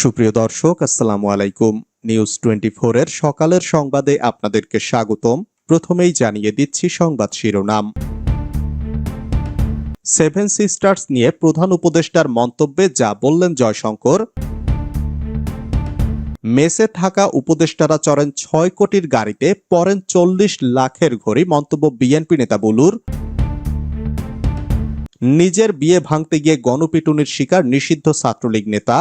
সুপ্রিয় দর্শক, আসসালামু আলাইকুম। নিউজ টোয়েন্টি এর সকালের সংবাদে আপনাদেরকে স্বাগতম। প্রথমেই জানিয়ে দিচ্ছি সংবাদ শিরোনাম। সেভেন সিস্টার্স নিয়ে প্রধান উপদেষ্টার মন্তব্যে যা বললেন জয়শঙ্কর, মেসে থাকা উপদেষ্টারা চড়েন ছয় কোটির গাড়িতে পরেন চল্লিশ লাখের ঘড়ি, মন্তব্য বিএনপি নেতা বলুর। নিজের বিয়ে ভাঙতে গিয়ে গণপিটুনির শিকার নিষিদ্ধ ছাত্রলীগ নেতা।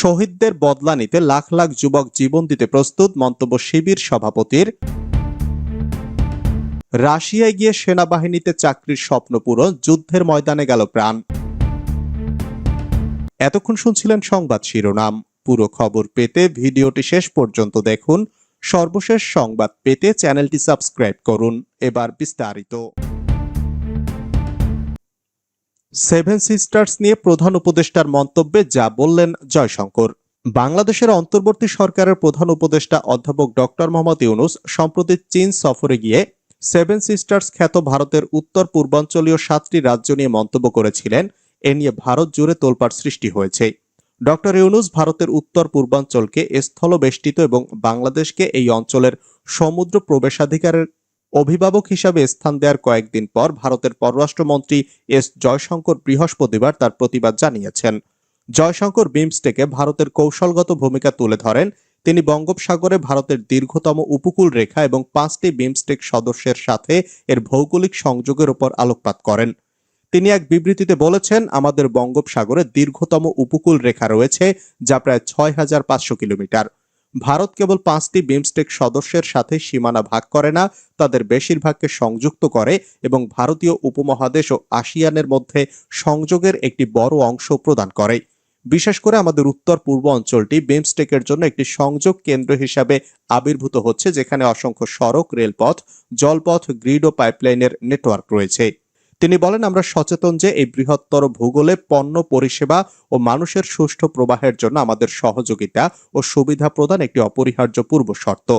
শহীদদের বদলা নিতে লাখ লাখ যুবক জীবন দিতে প্রস্তুত মন্তব্য শিবির সভাপতির। রাশিয়ায় গিয়ে সেনাবাহিনীতে চাকরির স্বপ্ন পূরণ, যুদ্ধের ময়দানে গেল প্রাণ। এতক্ষণ শুনছিলেন সংবাদ শিরোনাম। পুরো খবর পেতে ভিডিওটি শেষ পর্যন্ত দেখুন। সর্বশেষ সংবাদ পেতে চ্যানেলটি সাবস্ক্রাইব করুন। এবার বিস্তারিত। সেভেন সিস্টার্স নিয়ে প্রধান উপদেষ্টার মন্তব্যে যা বললেন জয়শঙ্কর। বাংলাদেশের অন্তর্বর্তী সরকারের প্রধান উপদেষ্টা অধ্যাপক ডক্টর মোহাম্মদ ইউনুস সম্প্রতি চীন সফরে গিয়ে সেভেন সিস্টার্স খ্যাত ভারতের উত্তর পূর্বাঞ্চলীয় সাতটি রাজ্য নিয়ে মন্তব্য করেছিলেন। এ নিয়ে ভারত জুড়ে তোলপাড় সৃষ্টি হয়েছে। ডক্টর ইউনুস ভারতের উত্তর পূর্বাঞ্চলকে স্থলবেষ্টিত এবং বাংলাদেশকে এই অঞ্চলের সমুদ্র প্রবেশাধিকারের অভিভাবক হিসাবে স্থান দেওয়ার কয়েকদিন পর ভারতের পররাষ্ট্রমন্ত্রী এস জয়শঙ্কর বৃহস্পতিবার তার প্রতিবাদ জানিয়েছেন। জয়শঙ্কর বিমস্টেকে ভারতের কৌশলগত ভূমিকা তুলে ধরেন। তিনি বঙ্গোপসাগরে ভারতের দীর্ঘতম উপকূল রেখা এবং পাঁচটি বিমস্টেক সদস্যের সাথে এর ভৌগোলিক সংযোগের উপর আলোকপাত করেন। তিনি এক বিবৃতিতে বলেছেন, আমাদের বঙ্গোপসাগরে দীর্ঘতম উপকূল রেখা রয়েছে, যা প্রায় ছয় হাজার পাঁচশো কিলোমিটার। ভারত কেবল পাঁচটি বিমস্টেক সদস্যের সাথে সীমানা ভাগ করে না, তাদের বেশিরভাগকে সংযুক্ত করে এবং ভারতীয় উপমহাদেশ ও আসিয়ানের মধ্যে সংযোগের একটি বড় অংশ প্রদান করে। বিশেষ করে আমাদের উত্তর পূর্ব অঞ্চলটি বিমস্টেকের জন্য একটি সংযোগ কেন্দ্র হিসাবে আবির্ভূত হচ্ছে, যেখানে অসংখ্য সড়ক, রেলপথ, জলপথ গ্রিড ও পাইপলাইনের নেটওয়ার্ক রয়েছে। তিনি বলেন, আমরা সচেতন যে এই বৃহত্তর ভূগোলে পণ্য পরিষেবা ও মানুষের সুষ্ঠু প্রবাহের জন্য আমাদের সহযোগিতা ও সুবিধা প্রদান একটি অপরিহার্য পূর্ব শর্ত।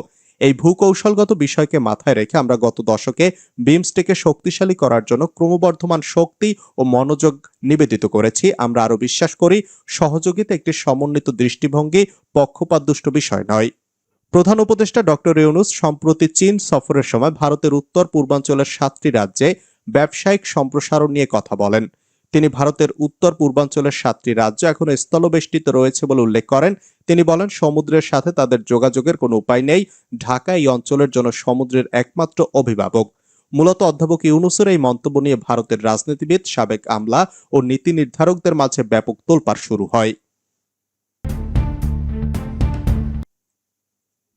এই ভূকৌশলগত বিষয়কে মাথায় রেখে আমরা গত দশকে বিমস্টেকে শক্তিশালী করার জন্য ক্রমবর্ধমান শক্তি ও মনোযোগ নিবেদিত করেছি। আমরা আরও বিশ্বাস করি, সহযোগিতা একটি সমন্বিত দৃষ্টিভঙ্গি পক্ষপাতদুষ্ট বিষয় নয়। প্রধান উপদেষ্টা ডক্টর ইউনুস সম্প্রতি চীন সফরের সময় ভারতের উত্তর পূর্বাঞ্চলের সাতটি রাজ্যে ব্যবসায়িক সম্প্রসারণ নিয়ে কথা বলেন। তিনি ভারতের উত্তর পূর্বাঞ্চলের সাতটি রাজ্য এখনও স্থলবেষ্টিত রয়েছে বলে উল্লেখ করেন। তিনি বলেন, সমুদ্রের সাথে তাদের যোগাযোগের কোনো উপায় নেই। ঢাকা এই অঞ্চলের জন্য সমুদ্রের একমাত্র অভিভাবক। মূলত অধ্যাপক ইউনুসের এই মন্তব্য নিয়ে ভারতের রাজনীতিবিদ সাবেক আমলা ও নীতি নির্ধারকদের মাঝে ব্যাপক তোলপাড় শুরু হয়।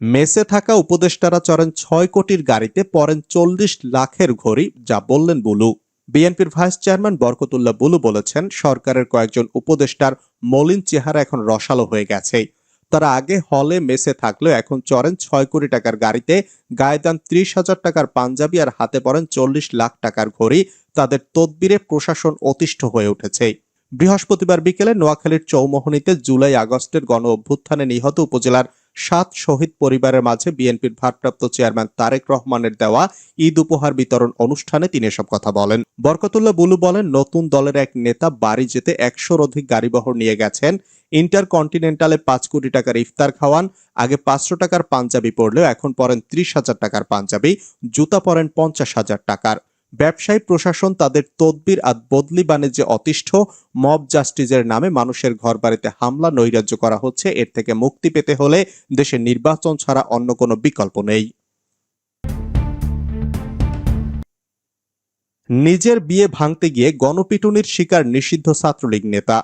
মেসে থাকা উপদেষ্টারা চড়েন ছয় কোটির গাড়িতে পরেন চল্লিশ লাখের ঘড়ি, যা বললেন বুলু। বিএনপির ভাইস চেয়ারম্যান বরকতুল্লাহ বুলু বলেছেন, সরকারের কয়েকজন উপদেষ্টার মলিন চেহারা এখন রসালো হয়ে গেছে। তারা আগে হলে মেসে থাকলেও এখন চড়েন ছয় কোটি টাকার গাড়িতে, গায়ে দান ত্রিশ হাজার টাকার পাঞ্জাবি আর হাতে পড়েন চল্লিশ লাখ টাকার ঘড়ি। তাদের তদবিরে প্রশাসন অতিষ্ঠ হয়ে উঠেছে। বৃহস্পতিবার বিকেলে নোয়াখালীর চৌমোহনীতে জুলাই আগস্টের গণ অভ্যুত্থানে নিহত উপজেলার সাত শহীদ পরিবারের মাঝে বিএনপির ভারপ্রাপ্ত চেয়ারম্যান তারেক রহমানের দেওয়া ঈদ উপহার বিতরণ অনুষ্ঠানে তিনি এসব কথা বলেন। বরকতুল্লাহ বুলু বলেন, নতুন দলের এক নেতা বাড়ি যেতে একশোর অধিক গাড়িবহর নিয়ে গেছেন। ইন্টার কন্টিনেন্টালে পাঁচ কোটি টাকার ইফতার খাওয়ান, আগে পাঁচশো টাকার পাঞ্জাবি পরলেও এখন পরেন ত্রিশ হাজার টাকার পাঞ্জাবি, জুতা পরেন পঞ্চাশ হাজার টাকার। ব্যবসায়ী প্রশাসন তাদের তদবির আর বদলি বাণিজ্যে অতিষ্ঠ, মব জাস্টিসের নামে মানুষের ঘরবাড়িতে হামলা নৈরাজ্য করা হচ্ছে। এর থেকে মুক্তি পেতে হলে দেশে নির্বাচন ছাড়া অন্য কোনো বিকল্প নেই। নিজের বিয়ে ভাঙতে গিয়ে গণপিটুনির শিকার নিষিদ্ধ ছাত্রলীগ নেতা।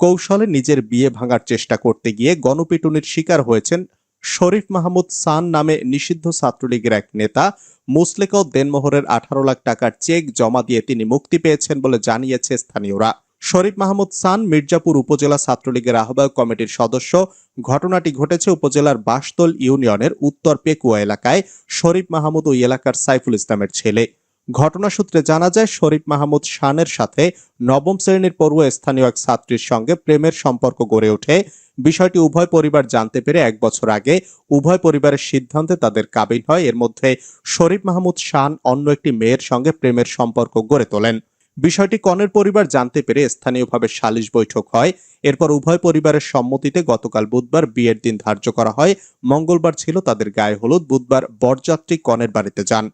কৌশলে নিজের বিয়ে ভাঙার চেষ্টা করতে গিয়ে গণপিটুনির শিকার হয়েছেন শরীফ মাহমুদ সান নামে নিষিদ্ধ ছাত্রলীগের এক নেতা। মুসলেকাও দেনমোহরের আঠারো লাখ টাকার চেক জমা দিয়ে তিনি মুক্তি পেয়েছেন বলে জানিয়েছে স্থানীয়রা। শরীফ মাহমুদ সান মির্জাপুর উপজেলা ছাত্রলীগের আহ্বায়ক কমিটির সদস্য। ঘটনাটি ঘটেছে উপজেলার বাসতল ইউনিয়নের উত্তর পেকুয়া এলাকায়। শরীফ মাহমুদ ওই এলাকার সাইফুল ইসলামের ছেলে। ঘটনা সূত্রে জানা যায়, শরীফ মাহমুদ শানের সাথে নবম শ্রেণির পড়ুয়া স্থানীয় এক ছাত্রীর সঙ্গে প্রেমের সম্পর্ক গড়ে ওঠে। বিষয়টি উভয় পরিবার জানতে পেরে এক বছর আগে উভয় পরিবারের সিদ্ধান্তে তাদের কাবিন হয়। এর মধ্যে শরীফ মাহমুদ শান অন্য একটি মেয়ের সঙ্গে প্রেমের সম্পর্ক গড়ে তোলেন। বিষয়টি কনের পরিবার জানতে পেরে স্থানীয়ভাবে সালিশ বৈঠক হয়। এরপর উভয় পরিবারের সম্মতিতে গতকাল বুধবার বিয়ের দিন ধার্য করা হয়। মঙ্গলবার ছিল তাদের গায়ে হলুদ। বুধবার বরযাত্রী কনের বাড়িতে যান।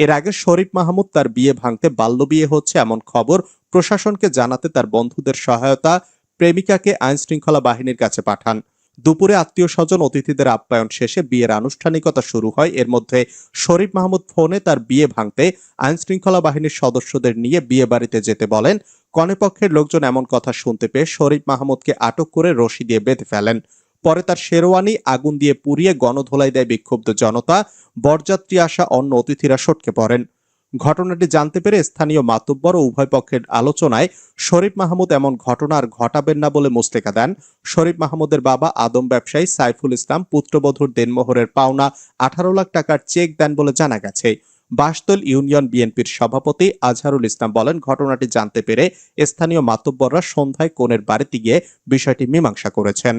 এর আগে শরীফ মাহমুদ তার বিয়ে ভাঙতে বাল্যবিয়ে হচ্ছে এমন খবর প্রশাসনকে জানাতে তার বন্ধুদের সহায়তা প্রেমিকাকে আইন শৃঙ্খলা বাহিনীর কাছে পাঠান। দুপুরে আত্মীয় স্বজন অতিথিদের আপ্যায়ন শেষে বিয়ের আনুষ্ঠানিকতা শুরু হয়। এর মধ্যে শরীফ মাহমুদ ফোনে তার বিয়ে ভাঙতে আইন শৃঙ্খলা বাহিনীর সদস্যদের নিয়ে বিয়ে বাড়িতে যেতে বলেন। কনেপক্ষের লোকজন এমন কথা শুনতে পেয়ে শরীফ মাহমুদকে আটক করে রশি দিয়ে বেঁধে ফেলেন। পরে তার শেরওয়ানি আগুন দিয়ে পুড়িয়ে গণধোলাই দেয় বিক্ষুব্ধ জনতা। বরযাত্রী আসা অন্য অতিথিরা সটকে পড়েন। ঘটনাটি জানতে পেরে স্থানীয় মাতব্বর ও উভয় পক্ষের আলোচনায় শরীফ মাহমুদ এমন ঘটনা আর ঘটাবেন না বলে মুস্তেকা দেন। শরীফ মাহমুদের বাবা আদম ব্যবসায়ী সাইফুল ইসলাম পুত্রবধূর দেনমোহরের পাওনা আঠারো লাখ টাকার চেক দেন বলে জানা গেছে। বাসতল ইউনিয়ন বিএনপির সভাপতি আজহারুল ইসলাম বলেন, ঘটনাটি জানতে পেরে স্থানীয় মাতব্বররা সন্ধ্যায় কোনের বাড়িতে গিয়ে বিষয়টি মীমাংসা করেছেন।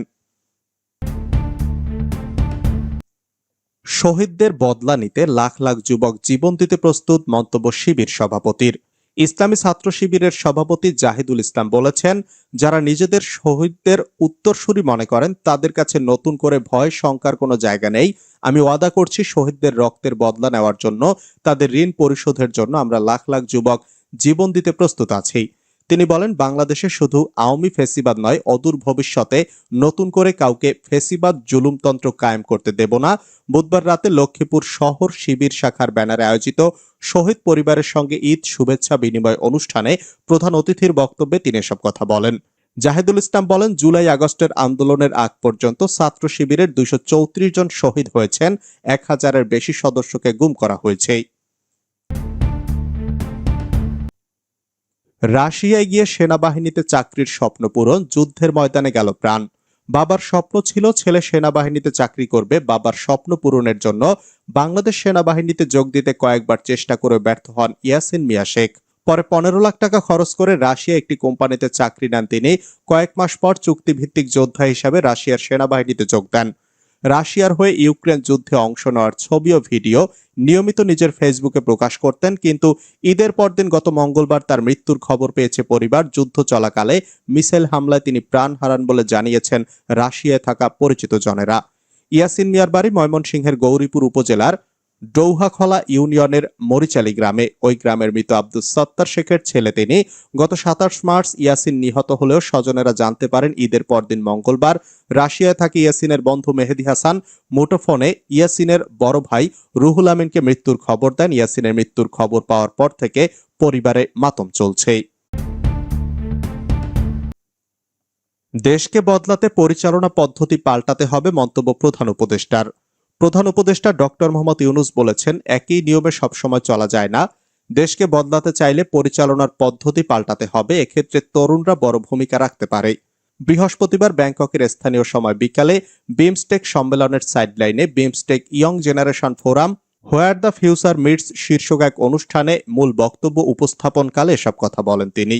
শহীদদের বদলা নিতে লাখ লাখ যুবক জীবন দিতে প্রস্তুত মন্তব্য শিবির সভাপতির। ইসলামী ছাত্র শিবিরের সভাপতি জাহিদুল ইসলাম বলেছেন, যারা নিজেদের শহীদদের উত্তরসূরি মনে করেন, তাদের কাছে নতুন করে ভয়, শঙ্কার কোনো জায়গা নেই। আমি ওয়াদা করছি শহীদদের রক্তের বদলা নেওয়ার জন্য, তাদের ঋণ পরিশোধের জন্য আমরা লাখ লাখ যুবক জীবন দিতে প্রস্তুত আছি। তিনি বলেন, বাংলাদেশে শুধু আওয়ামী ফেসিবাদ নয়, অদূর ভবিষ্যতে নতুন করে কাউকে ফেসিবাদ জুলুমতন্ত্র কায়েম করতে দেব না। বুধবার রাতে লক্ষ্মীপুর শহর শিবির শাখার ব্যানারে আয়োজিত শহীদ পরিবারের সঙ্গে ঈদ শুভেচ্ছা বিনিময় অনুষ্ঠানে প্রধান অতিথির বক্তব্যে তিনি এসব কথা বলেন। জাহেদুল ইসলাম বলেন, জুলাই আগস্টের আন্দোলনের আগ পর্যন্ত ছাত্র শিবিরের দুইশ চৌত্রিশ জন শহীদ হয়েছেন, এক হাজারের বেশি সদস্যকে গুম করা হয়েছে। রাশিয়ায় গিয়ে সেনাবাহিনীতে চাকরির স্বপ্ন পূরণ, যুদ্ধের ময়দানে গেল প্রাণ। বাবার স্বপ্ন ছিল ছেলে সেনাবাহিনীতে চাকরি করবে, বাবার স্বপ্ন পূরণের জন্য বাংলাদেশ সেনাবাহিনীতে যোগ দিতে কয়েকবার চেষ্টা করে ব্যর্থ হন ইয়াসিন মিয়া শেখ। পরে পনেরো লাখ টাকা খরচ করে রাশিয়া একটি কোম্পানিতে চাকরি নেন তিনি। কয়েক মাস পর চুক্তিভিত্তিক যোদ্ধা হিসাবে রাশিয়ার সেনাবাহিনীতে যোগ দেন। রাশিয়ার হয়ে ইউক্রেন যুদ্ধে অংশ নেওয়ার ছবি ও ভিডিও নিয়মিত নিজের ফেসবুকে প্রকাশ করতেন, কিন্তু ঈদের পরদিন গত মঙ্গলবার তার মৃত্যুর খবর পেয়েছে পরিবার। যুদ্ধ চলাকালে মিসাইল হামলায় তিনি প্রাণ হারান বলে জানিয়েছেন রাশিয়ায় থাকা পরিচিত জনেরা। ইয়াসিন মিয়ার বাড়ি ময়মনসিংহের গৌরীপুর উপজেলার ডৌহাখলা ইউনিয়নের মরিচালি গ্রামে। ওই গ্রামের মৃত আব্দুল সত্তার শেখের ছেলে তিনি গত সাতাশ মার্চ ইয়াসিন নিহত হলেও স্বজনেরা জানতে পারেন ঈদের পরদিন মঙ্গলবার রাশিয়ায় থাকে ইয়াসিনের বন্ধু মেহেদি হাসান মুঠোফোনে ইয়াসিনের বড় ভাই রুহুল আমিনকে মৃত্যুর খবর দেন। ইয়াসিনের মৃত্যুর খবর পাওয়ার পর থেকে পরিবারে মাতম চলছে। দেশকে বদলাতে পরিচালনা পদ্ধতি পাল্টাতে হবে মন্তব্য প্রধান উপদেষ্টার। প্রধান উপদেষ্টা ডক্টর মোহাম্মদ ইউনুস বলেছেন, একই নিয়মে সবসময় চলা যায় না। দেশকে বদলাতে চাইলে পরিচালনার পদ্ধতি পাল্টাতে হবে। এক্ষেত্রে তরুণরা বড় ভূমিকা রাখতে পারে। বৃহস্পতিবার ব্যাংককের স্থানীয় সময় বিকালে বিমস্টেক সম্মেলনের সাইডলাইনে BIMSTEC young generation forum, where the future meets শীর্ষক এক অনুষ্ঠানে মূল বক্তব্য উপস্থাপনকালে এসব কথা বলেন তিনি।